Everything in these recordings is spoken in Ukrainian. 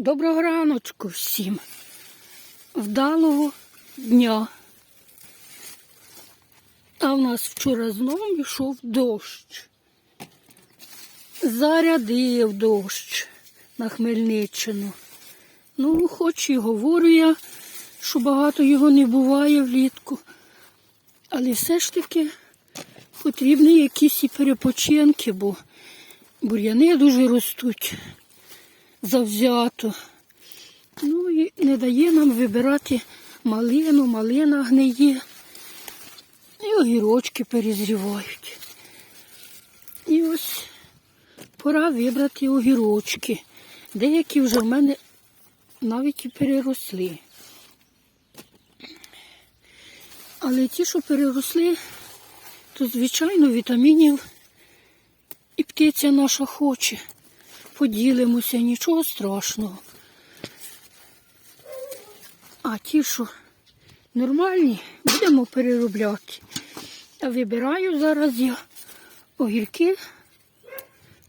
Доброго раночку всім. Вдалого дня. А в нас вчора знову йшов дощ. Зарядив дощ на Хмельниччину. Ну, хоч і говорю я, що багато його не буває влітку. Але все ж таки потрібні якісь і перепочинки, бо бур'яни дуже ростуть завзято. Ну і не дає нам вибирати малину, малина гниє. І огірочки перезрівають. І ось пора вибрати огірочки. Деякі вже в мене навіть і переросли. Але ті, що переросли, то звичайно вітамінів і птиця наша хоче. Поділимося, нічого страшного. А ті, що нормальні, будемо переробляти. А вибираю зараз я огірки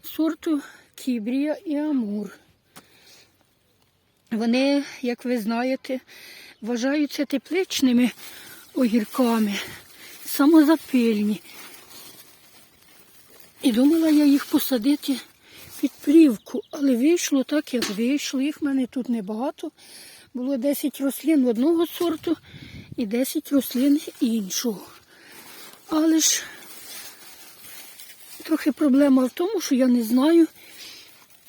сорту Кібрія і Амур. Вони, як ви знаєте, вважаються тепличними огірками, самозапильні. І думала я їх посадити під плівку, але вийшло так, як вийшло. Їх в мене тут небагато. Було 10 рослин одного сорту і 10 рослин іншого. Але ж трохи проблема в тому, що я не знаю,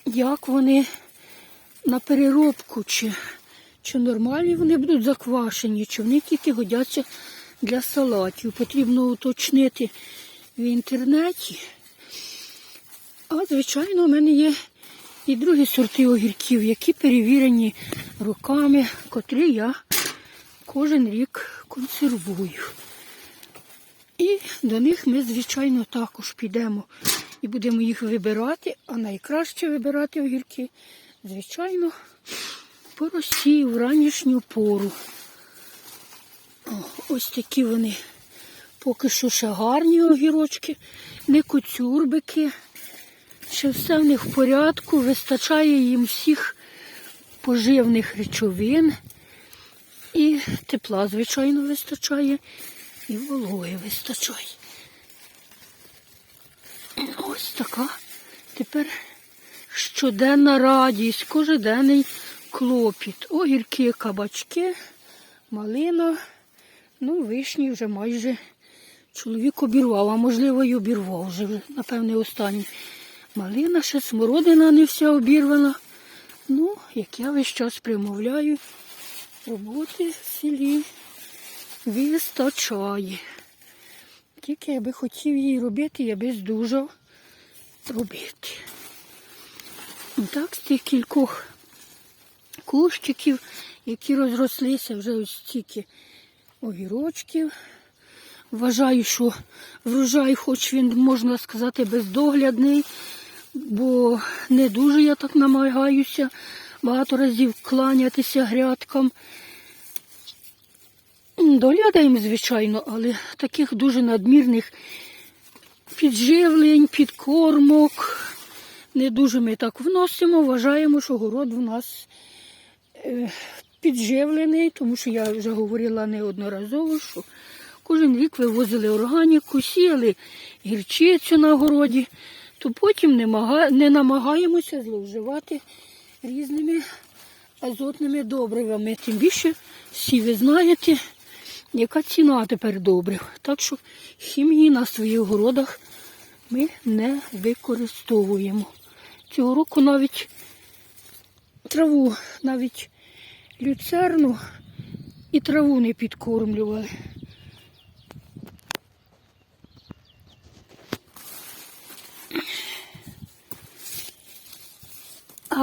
як вони на переробку, чи, чи нормальні вони будуть заквашені, чи вони тільки годяться для салатів. Потрібно уточнити в інтернеті. А, звичайно, у мене є і другі сорти огірків, які перевірені роками, котрі я кожен рік консервую. І до них ми, звичайно, також підемо і будемо їх вибирати, а найкраще вибирати огірки, звичайно, по росі в ранішню пору. О, ось такі вони поки що ще гарні огірочки, не коцюрбики. Ще все в них в порядку, вистачає їм всіх поживних речовин. І тепла, звичайно, вистачає, і вологи вистачає. Ось така тепер щоденна радість, кожеденний клопіт. Огірки, кабачки, малина, ну, вишні вже майже чоловік обірвав, а можливо й обірвав вже, напевне, останній. Малина ще смородина не вся обірвана. Ну, як я весь час примовляю, роботи в селі вистачає. Тільки я би хотів її робити, я би здужав робити. Так, з тих кількох кущиків, які розрослися вже ось стільки огірочків. Вважаю, що врожай, хоч він, можна сказати, бездоглядний, бо не дуже я так намагаюся багато разів кланятися грядкам. Доглядаємо, звичайно, але таких дуже надмірних підживлень, підкормок не дуже ми так вносимо. Вважаємо, що город у нас е, підживлений, тому що я вже говорила неодноразово, що кожен рік вивозили органіку, сіяли гірчицю на городі, то потім не, намагаємося зловживати різними азотними добривами. Тим більше всі ви знаєте, яка ціна тепер добрив. Так що хімії на своїх городах ми не використовуємо. Цього року навіть траву, навіть люцерну і траву не підкормлювали.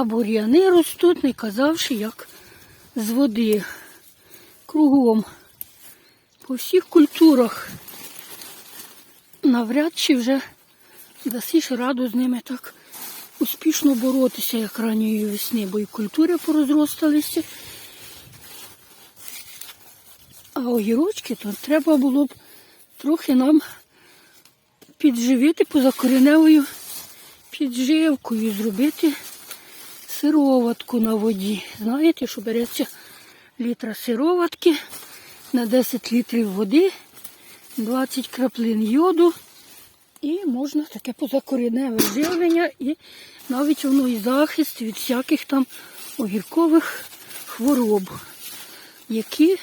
А бур'яни ростуть, не казавши, як з води. Кругом. По всіх культурах. Навряд чи вже дасиш раду з ними так успішно боротися, як ранньої весни, бо і культури порозросталися. А огірочки то треба було б трохи нам підживити позакореневою підживкою, зробити сироватку на воді. Знаєте, що береться літра сироватки на 10 літрів води, 20 краплин йоду. І можна таке позакоріневе живлення і навіть воно і захист від всяких там огіркових хвороб, які,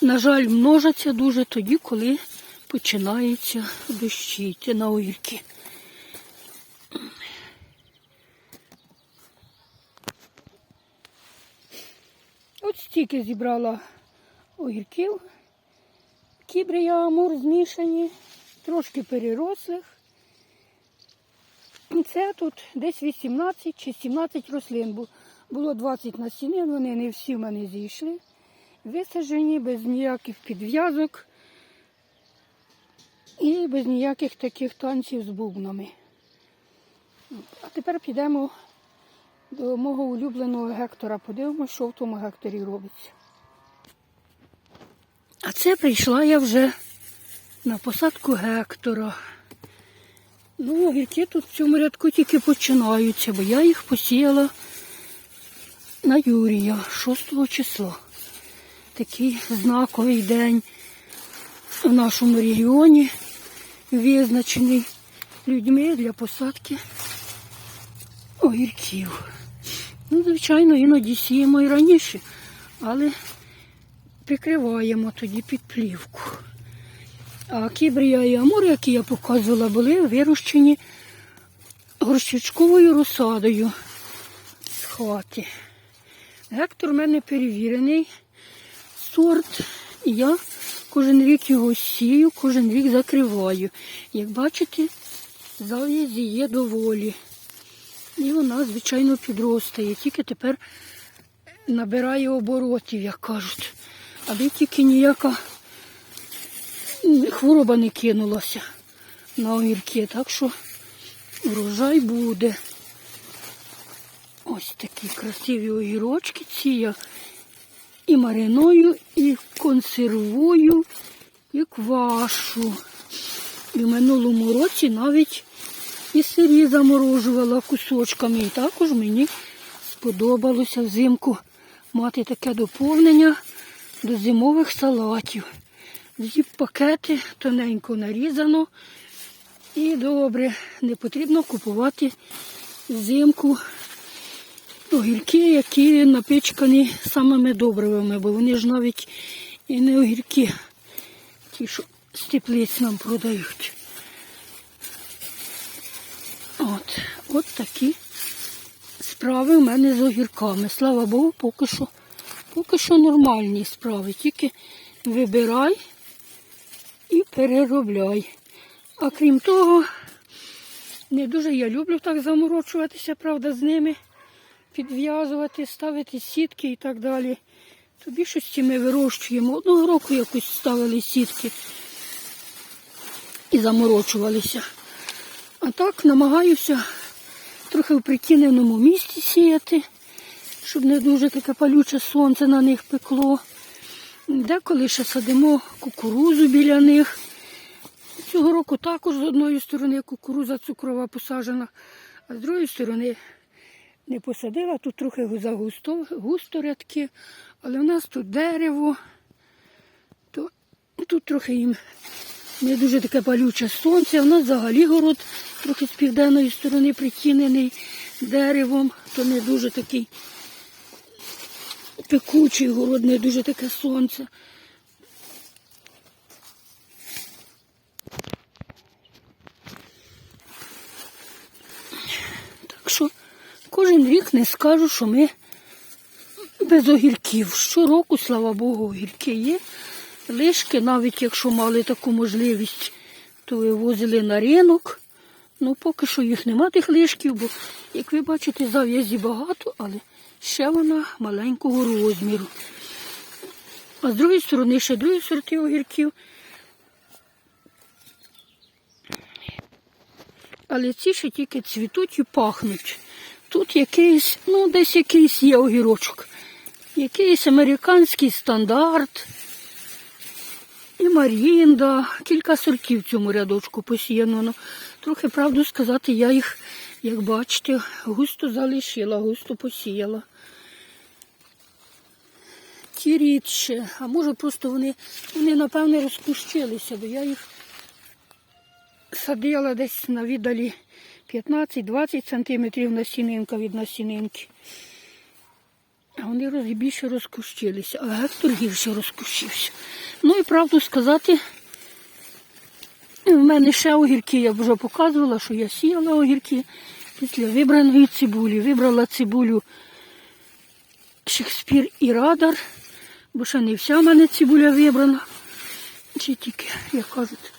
на жаль, множаться дуже тоді, коли починається дощити на огірки. От стільки зібрала огірків, кібри я амур змішані, трошки перерослих. Це тут десь 18 чи 17 рослин. бу- Було 20 насінин, вони не всі в мене зійшли. Висаджені без ніяких підв'язок і без ніяких таких танців з бубнами. А тепер підемо до мого улюбленого гектора. Подивимося, що в тому гекторі робиться. А це прийшла я вже на посадку гектора. Ну, огірки тут в цьому рядку тільки починаються, бо я їх посіяла на Юрія 6 числа. Такий знаковий день в нашому регіоні, визначений людьми для посадки огірків. Ну, звичайно, іноді сіємо і раніше, але прикриваємо тоді під плівку. А кібрія і амур, які я показувала, були вирощені горщичковою розсадою з хати. Гектор у мене перевірений сорт, і я кожен рік його сію, кожен рік закриваю. Як бачите, зав'язі є доволі. І вона, звичайно, підростає. Тільки тепер набирає оборотів, як кажуть. Аби тільки ніяка хвороба не кинулася на огірки. Так що врожай буде. Ось такі красиві огірочки. Ці я і мариную, і консервую, і квашу. І в минулому році навіть і сирі заморожувала кусочками. І також мені сподобалося взимку мати таке доповнення до зимових салатів. Зіп пакети тоненько нарізано. І добре, не потрібно купувати взимку огірки, які напичкані самими добривами, бо вони ж навіть і не огірки, ті, що з теплиць нам продають. От, такі справи в мене з огірками. Слава Богу, поки що, поки що нормальні справи. Тільки вибирай і переробляй. А крім того, не дуже я люблю так заморочуватися, правда, з ними, підв'язувати, ставити сітки і так далі. То більшості ми вирощуємо. Одного року якось ставили сітки і заморочувалися. А так намагаюся трохи в притіненому місці сіяти, щоб не дуже таке палюче сонце на них пекло. Деколи ще садимо кукурузу біля них. Цього року також з одної сторони кукуруза цукрова посаджена, а з другої сторони не посадила. Тут трохи загусто густо рядки, але в нас тут дерево, то тут трохи їм не дуже таке палюче сонце. У нас взагалі город трохи з південної сторони притінений деревом, то не дуже такий пекучий город, не дуже таке сонце. Так що кожен рік не скажу, що ми без огірків. Щороку, слава Богу, огірки є. Лишки, навіть якщо мали таку можливість, то вивозили на ринок. Ну, поки що їх нема тих лишків, бо, як ви бачите, зав'язі багато, але ще вона маленького розміру. А з другої сторони ще другі сорти огірків. Але ці ще тільки цвітуть і пахнуть. Тут якийсь, ну, десь якийсь є огірочок. Якийсь американський стандарт. І Марінда, кілька сортів в цьому рядочку посіяно. Ну, трохи правду сказати, я їх Як бачите, густо залишила, густо посіяла. Ті рідше, а може просто вони, вони напевне розпущилися, бо я їх садила десь на віддалі 15-20 сантиметрів насінинка від насінинки. А вони роз, більше розкущилися, а гектор гірше розкущився. Ну і правду сказати, в мене ще огірки, я вже показувала, що я сіяла огірки після вибраної цибулі. Вибрала цибулю Шекспір і Радар, бо ще не вся в мене цибуля вибрана. Чи тільки, як кажуть,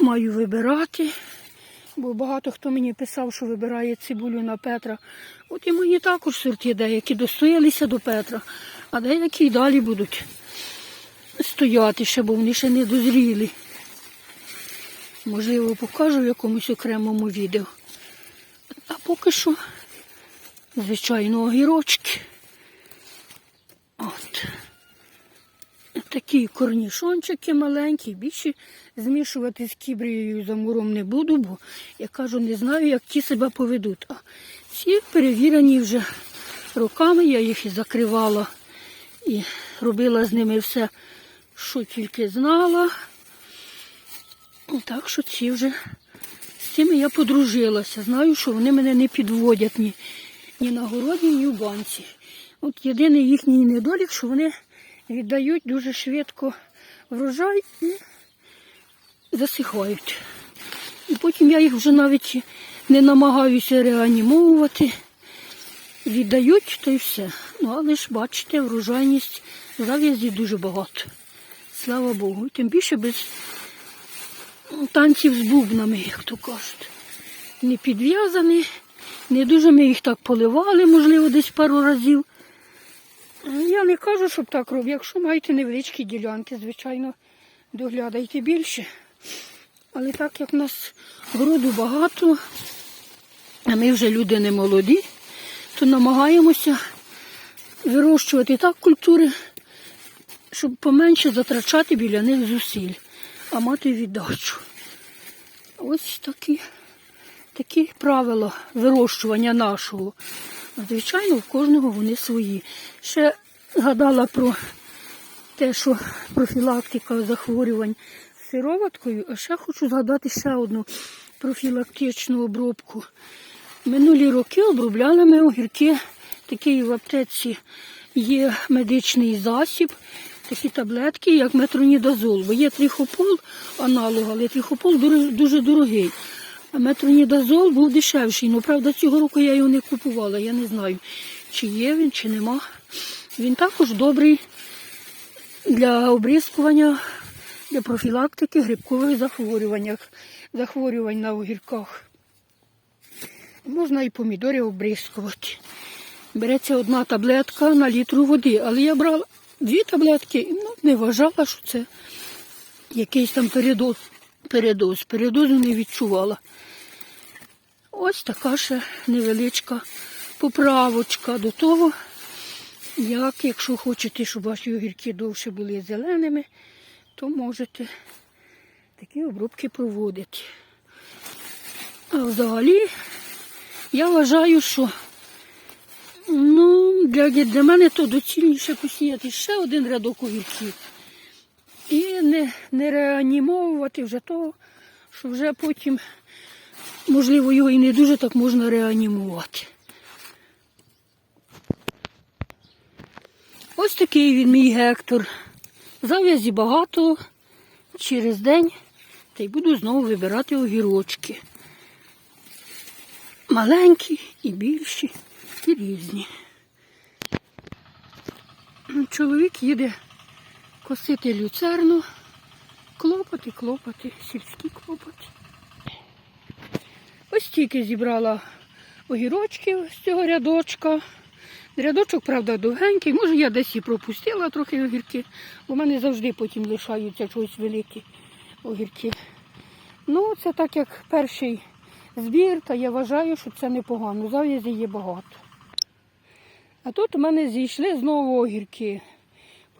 маю вибирати. Бо багато хто мені писав, що вибирає цибулю на Петра. От і мої також сорти деякі достоялися до Петра, а деякі й далі будуть стояти ще, бо вони ще не дозріли. Можливо, покажу в якомусь окремому відео. А поки що, звичайно, огірочки. От. Такі корнішончики маленькі, більше змішувати з кібрією замуром не буду, бо я кажу, не знаю, як ті себе поведуть. А ці перевірені вже роками, я їх і закривала і робила з ними все, що тільки знала. Так що ці вже з цими я подружилася. Знаю, що вони мене не підводять ні, ні на городі, ні в банці. От єдиний їхній недолік, що вони віддають дуже швидко врожай і засихають. І потім я їх вже навіть не намагаюся реанімовувати. Віддають, то й все. Ну, але ж бачите, врожайність зав'язі дуже багато. Слава Богу. Тим більше без танців з бубнами, як то кажуть. Не підв'язані, не дуже ми їх так поливали, можливо, десь пару разів. Я не кажу, щоб так робив. Якщо маєте невеличкі ділянки, звичайно, доглядайте більше. Але так як в нас городу багато, а ми вже люди не молоді, то намагаємося вирощувати так культури, щоб поменше затрачати біля них зусиль, а мати віддачу. Ось такі, такі правила вирощування нашого. Звичайно, в кожного вони свої. Ще згадала про те, що профілактика захворювань сироваткою, а ще хочу згадати ще одну профілактичну обробку. Минулі роки обробляли ми огірки, такий в аптеці є медичний засіб, такі таблетки, як метронідазол. Бо є трихопол аналог, але трихопол дуже, дуже дорогий. А метронідазол був дешевший. Ну, правда, цього року я його не купувала. Я не знаю, чи є він, чи нема. Він також добрий для обрізкування, для профілактики грибкових захворювань, захворювань на огірках. Можна і помідори обрізкувати. Береться одна таблетка на літру води, але я брала дві таблетки ну, не вважала, що це якийсь там передоз. Передоз. Передозу не відчувала. Ось така ще невеличка поправочка до того, як, якщо хочете, щоб ваші огірки довше були зеленими, то можете такі обробки проводити. А взагалі, я вважаю, що ну, для, для мене то доцільніше посіяти ще один рядок огірків. І не, не реанімовувати вже того, що вже потім, можливо, його і не дуже так можна реанімувати. Ось такий він мій гектор. Зав'язі багато через день та й буду знову вибирати огірочки. Маленькі і більші, і різні. Чоловік їде косити люцерну, клопоти, клопоти, сільські клопоти. Ось тільки зібрала огірочків з цього рядочка. Рядочок, правда, довгенький. Може, я десь і пропустила трохи огірки, бо в мене завжди потім лишаються щось великі огірки. Ну, це так як перший збір, та я вважаю, що це непогано. Зав'язі є багато. А тут у мене зійшли знову огірки.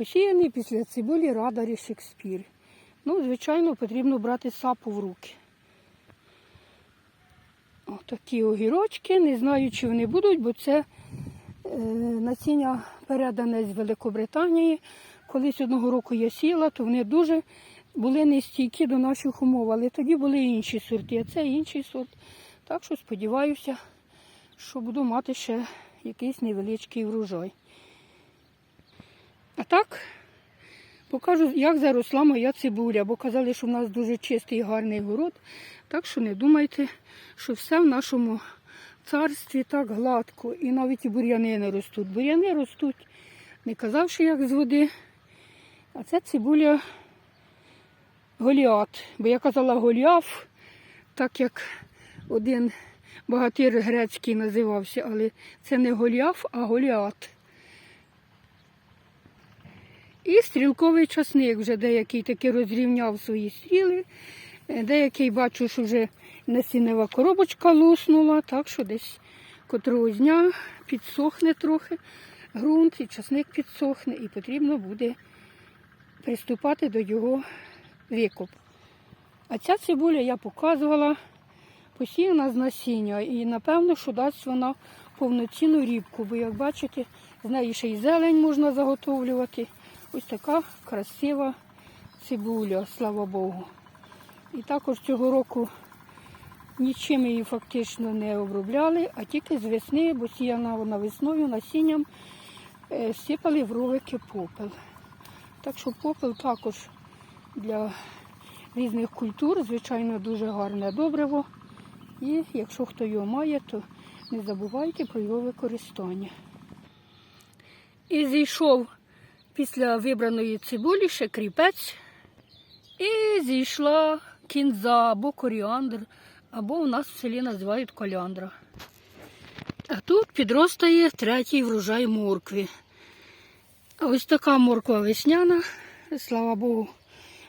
Посіяний після цибулі радарі Шекспір. Ну, звичайно, потрібно брати сапу в руки. От. такі огірочки. Не знаю, чи вони будуть, бо це е, насіння передане з Великобританії. Колись одного року я сіла, то вони дуже були нестійкі до наших умов, але тоді були інші сорти, а це інший сорт. Так що сподіваюся, що буду мати ще якийсь невеличкий врожай. А так, покажу, як заросла моя цибуля, бо казали, що в нас дуже чистий і гарний город. Так що не думайте, що все в нашому царстві так гладко. І навіть і бур'яни не ростуть. Бур'яни ростуть, не казавши, як з води. А це цибуля Голіат. Бо я казала Голіаф, так як один богатир грецький називався, але це не Голіаф, а Голіат. І стрілковий часник вже деякий таки розрівняв свої стріли. Е, Деякий бачу, що вже насіннева коробочка луснула, так що десь котрого дня підсохне трохи ґрунт, і часник підсохне, і потрібно буде приступати до його викопу. А ця цибуля я показувала посіяна з насіння. І напевно, що дасть вона повноцінну рібку, бо як бачите, з неї ще й зелень можна заготовлювати. Ось така красива цибуля, слава Богу. І також цього року нічим її фактично не обробляли, а тільки з весни, бо сіяна вона весною насінням е, сипали в ровики попел. Так що попел також для різних культур, звичайно, дуже гарне добриво. І якщо хто його має, то не забувайте про його використання. І зійшов після вибраної цибулі ще кріпець. І зійшла кінза або коріандр, або у нас в селі називають коліандра. А тут підростає третій врожай моркви. Ось така морква весняна, слава Богу,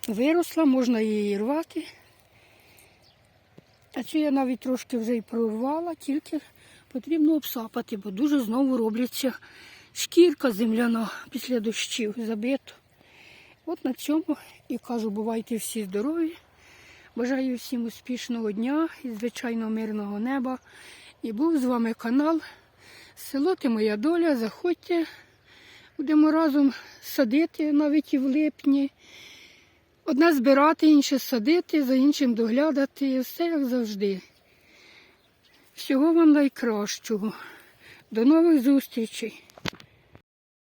виросла, можна її рвати. А цю я навіть трошки вже й прорвала, тільки потрібно обсапати, бо дуже знову робляться шкірка земляна після дощів забито. От на цьому і кажу, бувайте всі здорові. Бажаю всім успішного дня і звичайно мирного неба. І був з вами канал Село Ти Моя Доля. Заходьте, будемо разом садити навіть і в липні. Одне збирати, інше садити, за іншим доглядати. Все як завжди. Всього вам найкращого. До нових зустрічей!